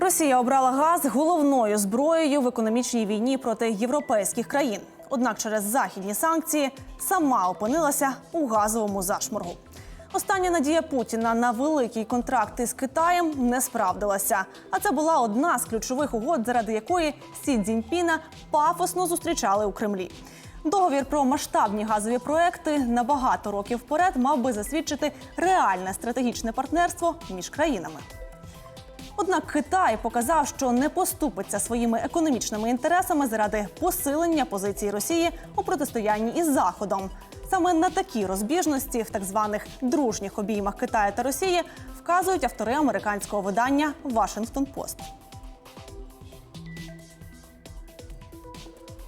Росія обрала газ головною зброєю в економічній війні проти європейських країн. Однак через західні санкції сама опинилася у газовому зашморгу. Остання надія Путіна на великий контракт із Китаєм не справдилася. А це була одна з ключових угод, заради якої Сі Цзіньпіна пафосно зустрічали у Кремлі. Договір про масштабні газові проекти на багато років вперед мав би засвідчити реальне стратегічне партнерство між країнами. Однак Китай показав, що не поступиться своїми економічними інтересами заради посилення позиції Росії у протистоянні із Заходом. Саме на такі розбіжності в так званих дружніх обіймах Китаю та Росії вказують автори американського видання Washington Post.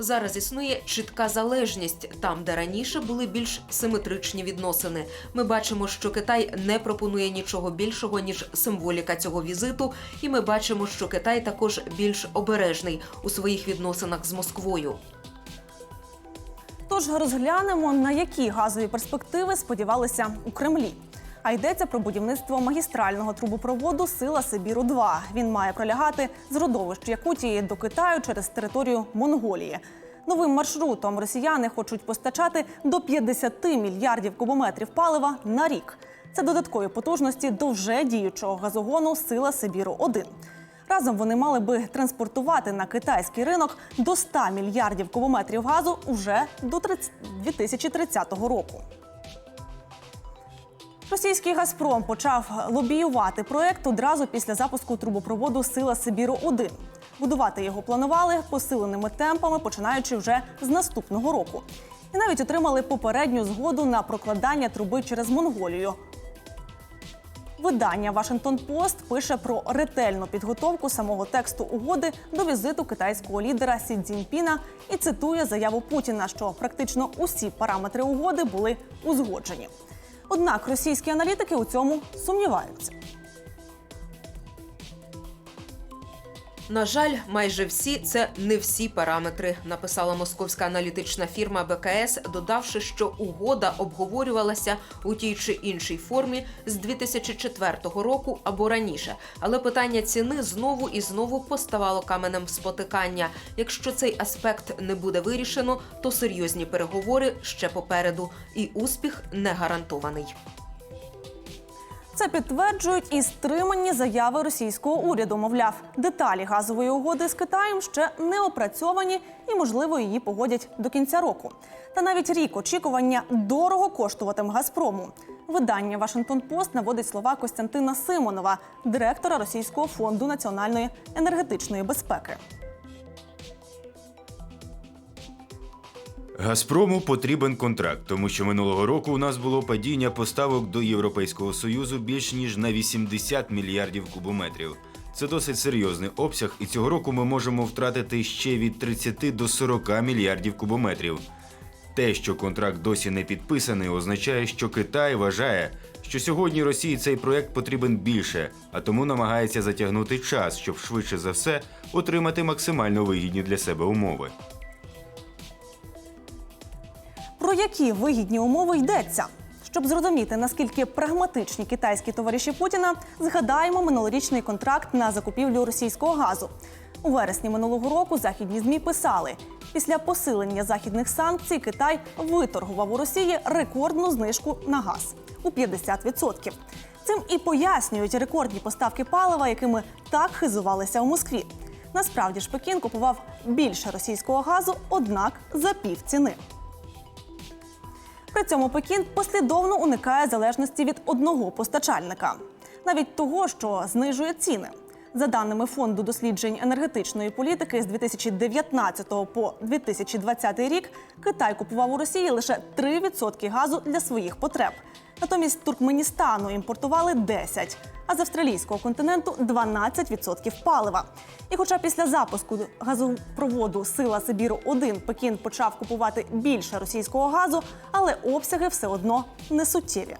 Зараз існує чітка залежність там, де раніше були більш симетричні відносини. Ми бачимо, що Китай не пропонує нічого більшого ніж символіка цього візиту, і ми бачимо, що Китай також більш обережний у своїх відносинах з Москвою. Тож розглянемо, на які газові перспективи сподівалися у Кремлі. А йдеться про будівництво магістрального трубопроводу Сила Сибіру 2 Він має пролягати з родовищ Якутії до Китаю через територію Монголії. Новим маршрутом росіяни хочуть постачати до 50 мільярдів кубометрів палива на рік. Це додаткові потужності до вже діючого газогону Сила Сибіру 1 Разом вони мали би транспортувати на китайський ринок до 100 мільярдів кубометрів газу уже до 30 2030 року. Російський Газпром почав лобіювати проект одразу після запуску трубопроводу Сила Сибіру 1 Будувати його планували посиленими темпами, починаючи вже з наступного року. І навіть отримали попередню згоду на прокладання труби через Монголію. Видання Вашингтон Пост пише про ретельну підготовку самого тексту угоди до візиту китайського лідера Сі Цзіньпіна і цитує заяву Путіна, що практично усі параметри угоди були узгоджені. Однак російські аналітики у цьому сумніваються. На жаль, майже всі це не всі параметри, написала московська аналітична фірма БКС, додавши, що угода обговорювалася у тій чи іншій формі з 2004 року або раніше. Але питання ціни знову і знову поставало каменем спотикання. Якщо цей аспект не буде вирішено, то серйозні переговори ще попереду, і успіх не гарантований. Це підтверджують і стримані заяви російського уряду. Мовляв, деталі газової угоди з Китаєм ще не опрацьовані і, можливо, її погодять до кінця року. Та навіть рік очікування дорого коштуватиме Газпрому. Видання Вашингтон Пост наводить слова Костянтина Симонова, директора Російського фонду національної енергетичної безпеки. Газпрому потрібен контракт, тому що минулого року у нас було падіння поставок до Європейського союзу більш ніж на 80 мільярдів кубометрів. Це досить серйозний обсяг, і цього року ми можемо втратити ще від 30 до 40 мільярдів кубометрів. Те, що контракт досі не підписаний, означає, що Китай вважає, що сьогодні Росії цей проект потрібен більше, а тому намагається затягнути час, щоб швидше за все отримати максимально вигідні для себе умови. Про які вигідні умови йдеться? Щоб зрозуміти, наскільки прагматичні китайські товариші Путіна, згадаємо минулорічний контракт на закупівлю російського газу. У вересні минулого року західні змі писали: після посилення західних санкцій Китай виторгував у Росії рекордну знижку на газ у 50%. Цим і пояснюють рекордні поставки палива, якими так хизувалися у Москві. Насправді ж Пекін купував більше російського газу, однак за пів ціни. При цьому Пекін послідовно уникає залежності від одного постачальника, навіть того, що знижує ціни. За даними фонду досліджень енергетичної політики з 2019 по 2020 рік, Китай купував у Росії лише 3% газу для своїх потреб. Натомість Туркменістану імпортували 10%, а з австралійського континенту 12% палива. І хоча після запуску газопроводу Сила Сибіру 1 Пекін почав купувати більше російського газу, але обсяги все одно не суттєві.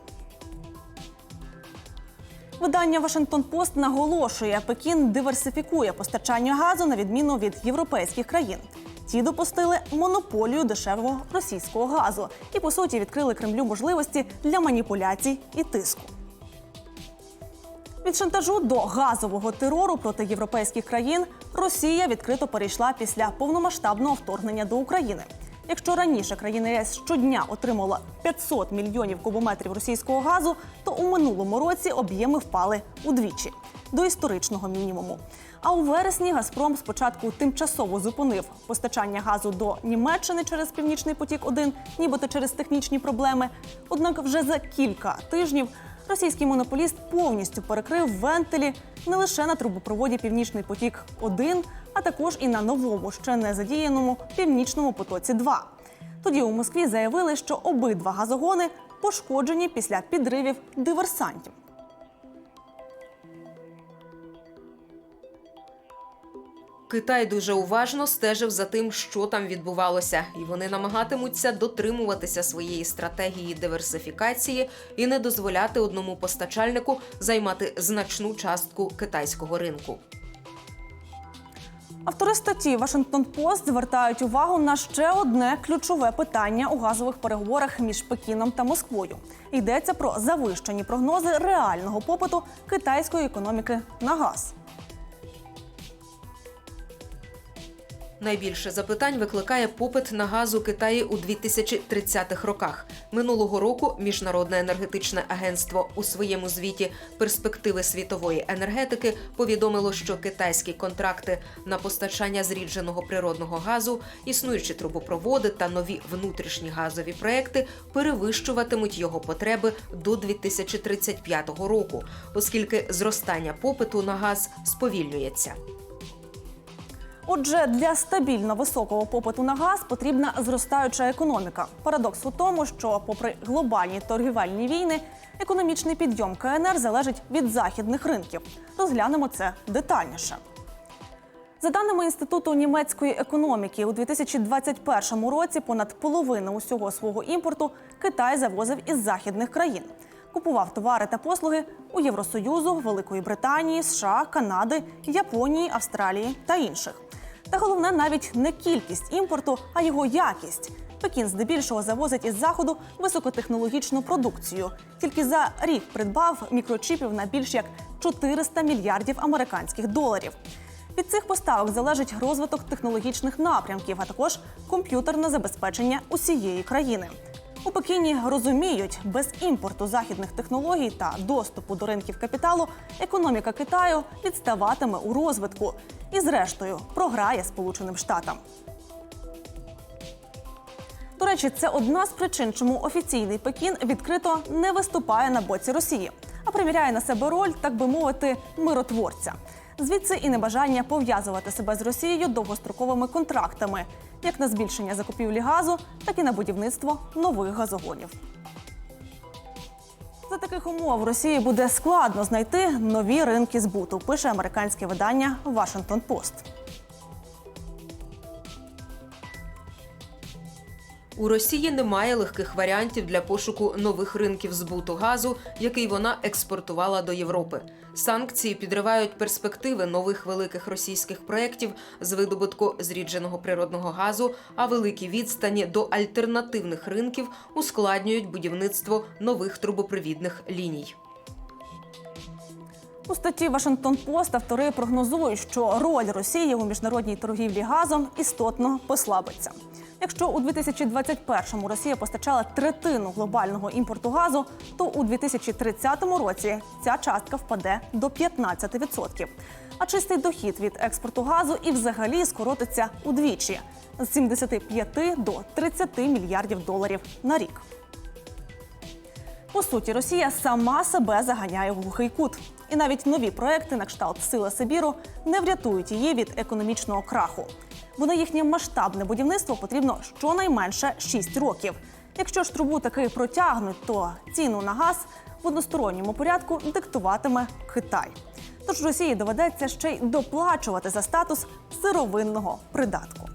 Видання Вашингтон Пост наголошує, Пекін диверсифікує постачання газу на відміну від європейських країн. Ті допустили монополію дешевого російського газу і по суті відкрили Кремлю можливості для маніпуляцій і тиску. Від шантажу до газового терору проти європейських країн Росія відкрито перейшла після повномасштабного вторгнення до України. Якщо раніше країна ЄС щодня отримала 500 мільйонів кубометрів російського газу, то у минулому році об'єми впали удвічі до історичного мінімуму. А у вересні Газпром спочатку тимчасово зупинив постачання газу до Німеччини через Північний потік 1 нібито через технічні проблеми. Однак вже за кілька тижнів російський монополіст повністю перекрив вентилі не лише на трубопроводі Північний потік 1 а також і на новому, ще не задіяному північному потоці 2 Тоді у Москві заявили, що обидва газогони пошкоджені після підривів диверсантів. Китай дуже уважно стежив за тим, що там відбувалося, і вони намагатимуться дотримуватися своєї стратегії диверсифікації і не дозволяти одному постачальнику займати значну частку китайського ринку. Автори статті Вашингтон Пост звертають увагу на ще одне ключове питання у газових переговорах між Пекіном та Москвою. Йдеться про завищені прогнози реального попиту китайської економіки на газ. Найбільше запитань викликає попит на газ у Китаї у 2030-х роках. Минулого року Міжнародне енергетичне агентство у своєму звіті перспективи світової енергетики повідомило, що китайські контракти на постачання зрідженого природного газу, існуючі трубопроводи та нові внутрішні газові проекти перевищуватимуть його потреби до 2035 року, оскільки зростання попиту на газ сповільнюється. Отже, для стабільно високого попиту на газ потрібна зростаюча економіка. Парадокс у тому, що, попри глобальні торгівельні війни, економічний підйом КНР залежить від західних ринків. Розглянемо це детальніше. За даними інституту німецької економіки, у 2021 році понад половину усього свого імпорту Китай завозив із західних країн. Купував товари та послуги у Євросоюзу, Великої Британії, США, Канади, Японії, Австралії та інших. Та головне навіть не кількість імпорту, а його якість. Пекін здебільшого завозить із заходу високотехнологічну продукцію. Тільки за рік придбав мікрочіпів на більш як 400 мільярдів американських доларів. Від цих поставок залежить розвиток технологічних напрямків, а також комп'ютерне забезпечення усієї країни. У Пекіні розуміють, без імпорту західних технологій та доступу до ринків капіталу економіка Китаю відставатиме у розвитку і, зрештою, програє Сполученим Штатам. До речі, це одна з причин, чому офіційний Пекін відкрито не виступає на боці Росії, а приміряє на себе роль, так би мовити, миротворця. Звідси і небажання пов'язувати себе з Росією довгостроковими контрактами, як на збільшення закупівлі газу, так і на будівництво нових газогонів. За таких умов Росії буде складно знайти нові ринки збуту, пише американське видання Washington Post. У Росії немає легких варіантів для пошуку нових ринків збуту газу, який вона експортувала до Європи. Санкції підривають перспективи нових великих російських проєктів з видобутку зрідженого природного газу, а великі відстані до альтернативних ринків ускладнюють будівництво нових трубопровідних ліній. У статті Вашингтон Пост автори прогнозують, що роль Росії у міжнародній торгівлі газом істотно послабиться. Якщо у 2021-му Росія постачала третину глобального імпорту газу, то у 2030 році ця частка впаде до 15%. А чистий дохід від експорту газу і взагалі скоротиться удвічі з 75 до 30 мільярдів доларів на рік. По суті, Росія сама себе заганяє в глухий кут. І навіть нові проекти на кшталт Сила Сибіру не врятують її від економічного краху. Бо на їхнє масштабне будівництво потрібно щонайменше 6 років. Якщо ж трубу таки протягнуть, то ціну на газ в односторонньому порядку диктуватиме Китай. Тож Росії доведеться ще й доплачувати за статус сировинного придатку.